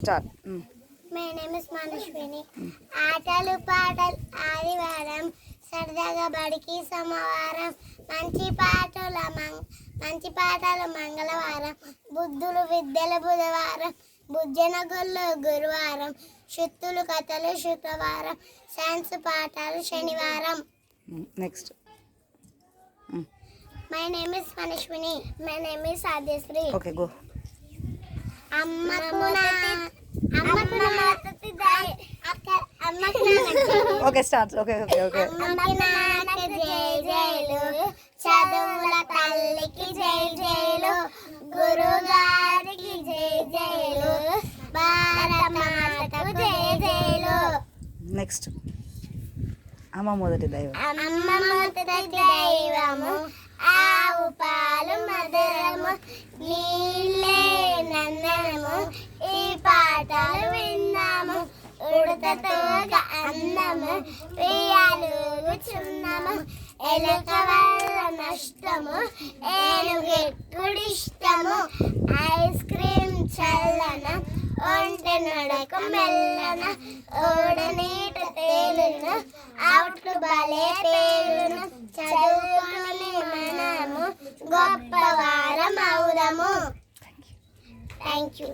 Start my name is Manaswini ఆటలు పాటలు ఆదివారం సరదాగా బడికి సోమవారం మంచి పాటల మంచి పాటలు మంగళవారం బుద్ధులు విద్యలు బుధవారం బుజ్జన గొల్లు గురువారం శుద్ధులు కథలు శుక్రవారం సైన్స్ పాఠాలు శనివారం. Next. My name is Manaswini my name is Aadyasri okay go అమ్మకు okay start okay okay okay చదువుల తల్లికి జై జైలు గురుగారికి జై జైలు భారత మాతకు జై జైలు నెక్స్ట్ అమ్మ మొదటి దైవం. అమ్మ మొదటి దైవము ఆవు పాలు మధురము నీళ్ళే నందనము ఉడతతోగ అందము ప్రియాలు చున్నము ఎలుక వల్ల నష్టము ఏనుగెక్కుడిష్టము ఐస్ క్రీమ్ చల్లన ఒంటె నడక మెల్లన ఓడ నీట తేలును అవుట్లు బలే పేలును చదువుకొని మనము గొప్పవారం అవుదము థ్యాంక్ యూ